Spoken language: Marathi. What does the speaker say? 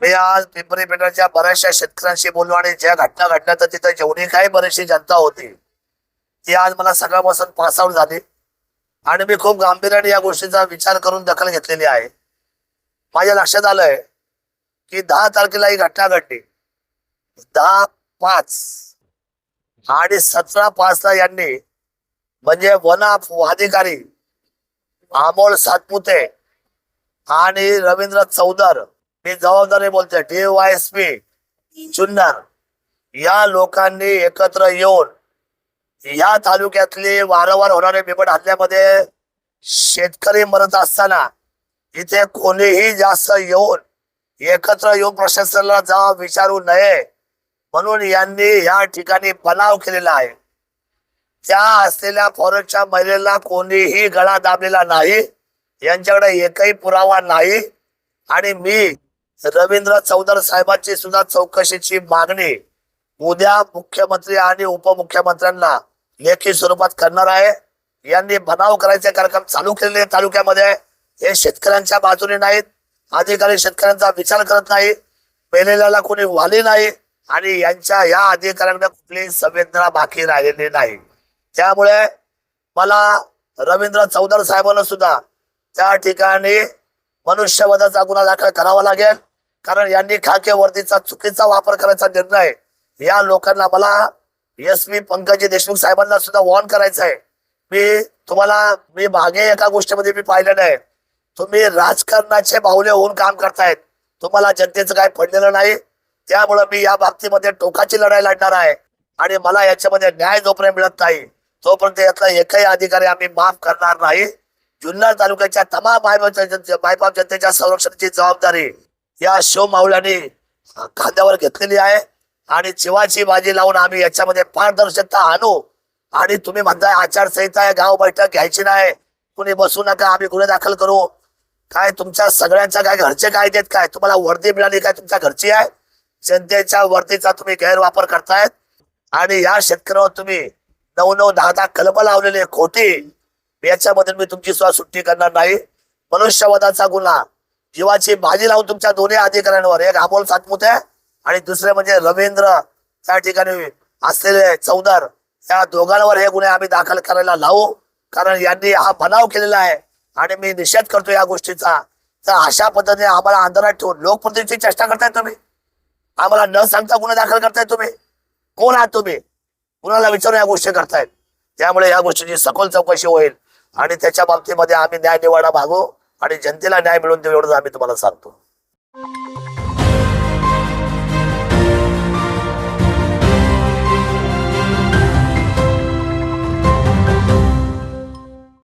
मी आज पिंपरी पेठाच्या बऱ्याचशा शेतकऱ्यांशी बोललो आणि ज्या घटना घडल्या तर तिथं जेवढी काही बरीचशी जनता होती ती आज मला सकाळपासून पासआउट झाली. आणि मी खूप गांभीर्याने या गोष्टीचा विचार करून दखल घेतलेली आहे. माझ्या लक्षात आलंय की दहा तारखेला ही घटना घडली. दहा पाच आणि सतरा पाचला यांनी म्हणजे वन अधिकारी अमोल सातपुते आणि रवींद्र चौधर मी जबाबदारी बोलतोय. T Y S P Junnar. या लोकांनी एकत्र येऊन या तालुक्यातली वारंवार होणारे बिबट हल्ल्यामध्ये शेतकरी मरत असताना इथे कोणीही जास्त येऊन एकत्र येऊन प्रशासनाला जा विचारू नये म्हणून यांनी या ठिकाणी बनाव केलेला आहे. त्या असलेल्या फॉरेस्टच्या महिलेला कोणीही गळा दाबलेला नाही. यांच्याकडे एकही पुरावा नाही. आणि मी रवींद्र चौधर साहेबांची सुद्धा चौकशीची मागणी उद्या मुख्यमंत्री आणि उपमुख्यमंत्र्यांना लेखी स्वरूपात करणार आहे. यांनी बनाव करायचे कार्यक्रम चालू केलेले तालुक्यामध्ये. हे शेतकऱ्यांच्या बाजूने नाहीत. अधिकारी शेतकऱ्यांचा विचार करत नाही पेलेल्याला कोणी वाली नाही आणि यांच्या या अधिकाऱ्यांना कुठली संवेदना बाकी राहिलेली नाही. त्यामुळे मला रवींद्र चौधर साहेबांना सुद्धा त्या ठिकाणी मनुष्यवधाचा गुन्हा दाखल करावा लागेल. कारण यांनी खाके वर्दीचा चुकीचा वापर करायचा निर्णय या लोकांना मला एस पी पंकजी देशमुख साहेबांना सुद्धा वॉर्न करायचं आहे. मी तुम्हाला मी मागे एका गोष्टीमध्ये मी पाहिलं नाही. तुम्ही राजकारणाचे बाहुले होऊन काम करतायत. तुम्हाला जनतेचं काय पडलेलं नाही. त्यामुळं मी या बाबतीमध्ये टोकाची लढाई लढणार आहे. आणि मला याच्यामध्ये न्याय जोपर्यंत मिळत नाही तोपर्यंत यातला एकही अधिकारी आम्ही माफ करणार नाही. जुन्नर तालुक्याच्या तमाम बायबाप जनतेच्या संरक्षणाची जबाबदारी या शो माऊलाने खांद्यावर घेतलेली आहे. आणि जीवाची बाजी लावून आम्ही याच्यामध्ये पारदर्शकता आणू. आणि तुम्ही म्हणताय आचारसंहिता आहे गाव बैठक घ्यायची नाही. कुणी बसू नका आम्ही गुन्हे दाखल करू. काय तुमच्या सगळ्यांच्या काय घरचे काय देत काय? तुम्हाला वर्दी मिळाली काय तुमच्या घरची आहे? जनतेच्या वर्दीचा तुम्ही गैरवापर करतायत आणि या शेतकऱ्यावर तुम्ही नऊ नऊ दहा दहा कल्प लावलेले खोटी याच्यामध्ये मी तुमची सुद्धा सुट्टी करणार नाही. मनुष्यवादाचा गुन्हा. जीवाची बाजी लावून तुमच्या दोन्ही अधिकाऱ्यांवर एक अमोल सातपुते आणि दुसरे म्हणजे रवींद्र त्या ठिकाणी असलेले चौदार या दोघांवर हे गुन्हे आम्ही दाखल करायला लावू. कारण यांनी हा बनाव केलेला आहे आणि मी निषेध करतो या गोष्टीचा. तर अशा पद्धतीने आम्हाला अंधारात ठेवून लोकप्रतिनिधीची चेष्टा करताय तुम्ही. आम्हाला न सांगता गुन्हे दाखल करताय तुम्ही. कोण आहात तुम्ही? कुणाला विचारून या गोष्टी करतायत? त्यामुळे या गोष्टीची सखोल चौकशी होईल आणि त्याच्या बाबतीमध्ये आम्ही न्याय निवाडा मागू. आणि जनतेला न्याय मिळवून देऊ एवढंच आम्ही तुम्हाला सांगतो.